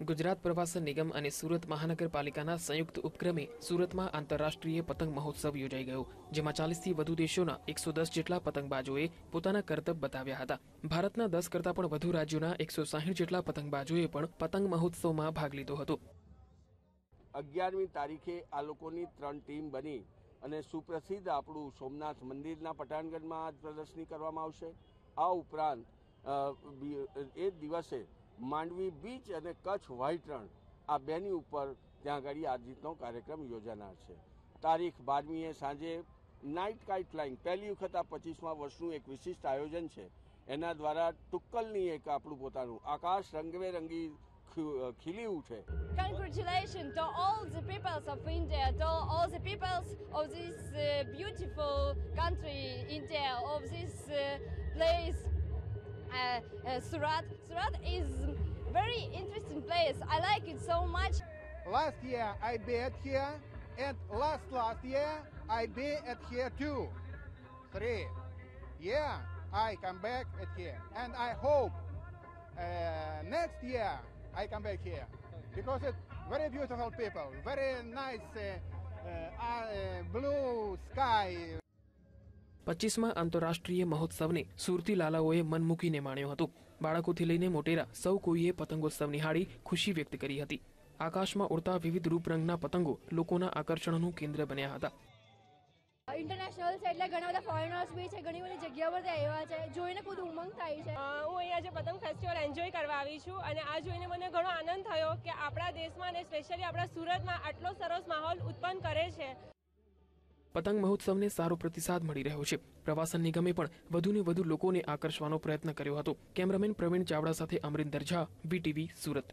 ગુજરાત પ્રવાસન નિગમ અને સુરત મહાનગરપાલિકાના સંયુક્ત ઉપક્રમે સુરતમાં આંતરરાષ્ટ્રીય પતંગ મહોત્સવ યોજાઈ ગયો, જેમાં ચાલીસથી વધુ દેશોના એકસો દસ જેટલા પતંગબાજોએ પોતાના કરતબ બતાવ્યા હતા. ભારતના દસ કરતાં પણ વધુ રાજ્યોના એકસો સાહીઠ જેટલા પતંગબાજોએ પણ પતંગ મહોત્સવમાં ભાગ લીધો હતો. અગિયારમી તારીખે આ લોકોની ત્રણ ટીમ બની અને સુપ્રસિદ્ધ આપણું સોમનાથ મંદિરના પઠાણગઢમાં આજ પ્રદર્શની કરવામાં આવશે. આ ઉપરાંત એ દિવસે માંડવી બીચ અને કચ્છ વ્હાઇટ રણ આ બેની ઉપર ત્યાં આગળ આ રીતનો કાર્યક્રમ યોજાનાર છે. તારીખ બારમીએ સાંજે નાઇટ કાઇટ ફ્લાઇંગ પહેલી વખત આ પચીસમા વર્ષનું એક વિશિષ્ટ આયોજન છે. એના દ્વારા ટુક્કલની એક આપણું પોતાનું આકાશ રંગબેરંગી ખીલી ઉઠે. Congratulations to all the peoples of India, to all the peoples of this uh, beautiful country, India, of this uh, Surat. Surat is very interesting place. I like it so much. Last year I bet here, and last last year I be at here too. Three. Yeah, I come back at here, and I hope uh, next year I come back here because it very beautiful people, very nice uh, uh, uh, blue sky. પચીસમાં આંતરરાષ્ટ્રીય મહોત્સવને સુરતી લાલાઓએ મન મૂકીને માણ્યો હતો. બાળકોથી લઈને મોટેરા સૌ કોઈએ પતંગોત્સવ નિહાળી ખુશી વ્યક્ત કરી હતી. આકાશમાં ઉડતા વિવિધ રૂપરંગના પતંગો લોકોના આકર્ષણનું કેન્દ્ર બન્યા હતા. ઇન્ટરનેશનલ છે એટલે ઘણા બધા ફોરેનર્સ બી છે ઘણી બધી જગ્યા પર આવ્યા છે જોઈને ખુદ ઉમંગ થાય છે. હું અહીંયા જે પતંગ ફેસ્ટિવલ એન્જોય કરવા આવી છું અને આ જોઈને મને ઘણો આનંદ થયો કે આપણા દેશમાં અને સ્પેશિયલી આપણા સુરતમાં આટલો સરસ માહોલ ઉત્પન્ન કરે છે. પતંગ મહોત્સવને સારો પ્રતિસાદ મળી રહ્યો છે. પ્રવાસન નિગમે પણ વધુને વધુ લોકોને આકર્ષવાનો પ્રયત્ન કર્યો હતો. કેમેરામેન પ્રવીણ ચાવડા સાથે અમરિંદર ઝા, વીટીવી, સુરત.